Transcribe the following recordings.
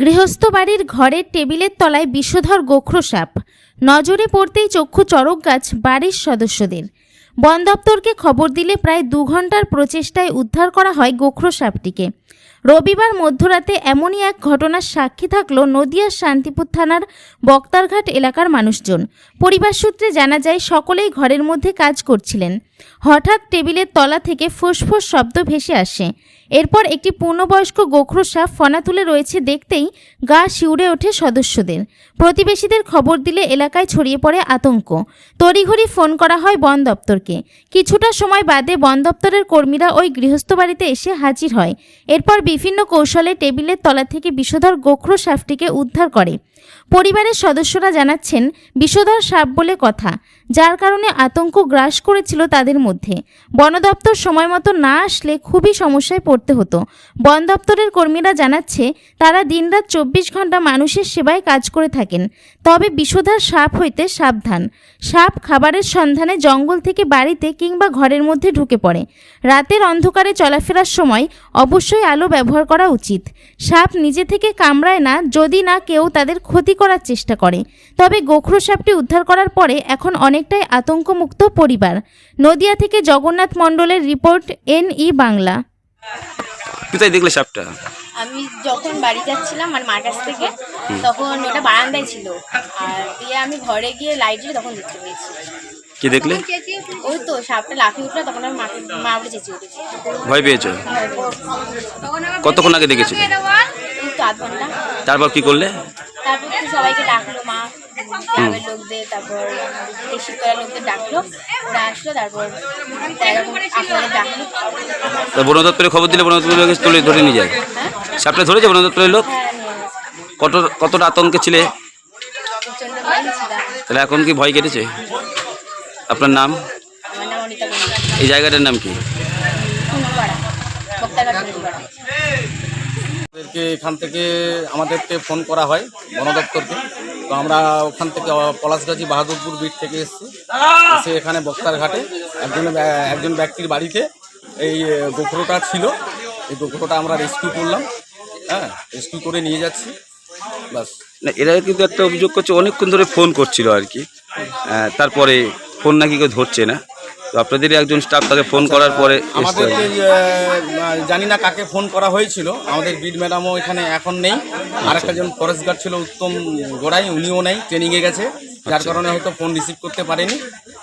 গৃহস্থ বাড়ির ঘরের টেবিলের তলায় বিষধর গোখরো সাপ। নজরে পড়তেই চক্ষু চরক গাছ বাড়ির সদস্যদের। বন দপ্তরকে খবর দিলে প্রায় দু ঘণ্টার প্রচেষ্টায় উদ্ধার করা হয় গোখরো সাপটিকে। রবিবার মধ্যরাতে এমনই এক ঘটনার সাক্ষী থাকল নদিয়ার শান্তিপুর থানার বক্তারঘাট এলাকার মানুষজন। পরিবার সূত্রে জানা যায়, সকলেই ঘরের মধ্যে কাজ করছিলেন। হঠাৎ টেবিলের তলা থেকে ফোঁস শব্দ ভেসে আসে। এরপর একটি পূর্ণবয়স্ক গোখরো সাপ ফনা তুলে রয়েছে দেখতেই গা শিউরে ওঠে সদস্যদের। প্রতিবেশীদের খবর দিলে এলাকায় ছড়িয়ে পড়ে আতঙ্ক। তড়িঘড়ি ফোন করা হয় বন দপ্তরকে। কিছুটা সময় বাদে বন দপ্তরের কর্মীরা ওই গৃহস্থ বাড়িতে এসে হাজির হয়। এরপর বিভিন্ন কৌশলে টেবিলের তলা থেকে বিষধর গোখর সাপটিকে উদ্ধার করে। পরিবারের সদস্যরা জানাচ্ছেন, বিষধর সাপ বলে কথা। যার কারণে আতঙ্ক গ্রাস করেছিল তাদের মধ্যে। বন দপ্তর সময় মতো না আসলে খুবই সমস্যায় পড়তে হতো। বন দপ্তরের কর্মীরা জানাচ্ছে, তারা দিনরাত চব্বিশ ঘণ্টা মানুষের সেবায় কাজ করে থাকেন। তবে বিষধর সাপ হইতে সাবধান। সাপ খাবারের সন্ধানে জঙ্গল থেকে বাড়িতে কিংবা ঘরের মধ্যে ঢুকে পড়ে। রাতের অন্ধকারে চলাফেরার সময় অবশ্যই আলো ব্যবহার করা উচিত। সাপ নিজে থেকে কামড়ায় না, যদি না কেউ তাদের ক্ষতি করার চেষ্টা করে। তবে গোখরো সাপটি উদ্ধার করার পরে এখন অনেকটাই আতঙ্কমুক্ত পরিবার। নদিয়া থেকে জগন্নাথ মণ্ডলের রিপোর্ট এন ই বাংলা। কোথায় দেখলে সাপটা? আমি যখন বাড়ি যাচ্ছিলাম মানে মার কাছ থেকে তখন ওটা বারান্দায় ছিল। আর দিয়ে আমি ঘরে গিয়ে লাইট জ্বলে তখন দেখতে পেয়েছি। কি দেখলে? ওই তো সাপটা লাফিয়ে উঠল তখন আমি মাকে মা বলে চেঁচিয়ে উঠেছি। ভয় পেয়েছ? কতক্ষণ আগে দেখেছিলে? এই তো আধ ঘণ্টা। তারপর কি করলে? তারপর তো সবাইকে ডাকলো মা। গ্রামের লোকদের তারপর করার লোকদের ডাকলো ওরা আসলো তারপর আপনাদের ডাকলো। তো বন দপ্তরে খবর দিলে বন দপ্তরের লোক তুলে ধরে নিয়ে যায়? সাপটা ধরেছে বন দপ্তরের লোক? হ্যাঁ কত কতটা আতঙ্কে ছিলে? তাহলে এখন কি ভয় কেটেছে? আপনার নাম? আমার নাম অনিতা বন্ধু এই জায়গাটার নাম কি? এখান থেকে আমাদেরকে ফোন করা হয় বন দপ্তরকে তো আমরা ওখান থেকে পলাশগাছি বাহাদুরপুর বিট থেকে এসেছি। এসে এখানে বক্তার ঘাটে একজন একজন ব্যক্তির বাড়িতে এই গোখরোটা ছিল। এই গোখরোটা আমরা রেস্কিউ করলাম। হ্যাঁ রেস্কিউ করে নিয়ে যাচ্ছি। বাস না, এরা কিন্তু একটা অভিযোগ করছে, অনেকক্ষণ ধরে ফোন করছিল আর কি। তারপরে ফোন নাকি কেউ ধরছে না। তো আপনাদের একজন স্টাফ তাকে ফোন করার পরে জানি না কাকে ফোন করা হয়েছিল। আমাদের বিড ম্যাডামও এখানে এখন নেই। আর একটা জন ফরেস্ট গার্ড ছিল উত্তম গোড়াই উনিও নেই ট্রেনিংয়ে গেছে। যার কারণে হয়তো ফোন রিসিভ করতে পারেনি।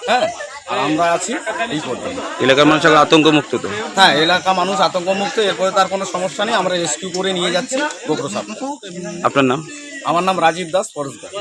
হ্যাঁ আর আমরা আছি এই পর্যন্ত। এলাকার মানুষ এখন আতঙ্কমুক্ত তো? হ্যাঁ এলাকা মানুষ আতঙ্কমুক্ত এরপরে তার কোনো সমস্যা নেই। আমরা রেস্কিউ করে নিয়ে যাচ্ছি গোপ্রসাদ আপনার নাম? আমার নাম রাজীব দাস ফরেস্ট গার্ড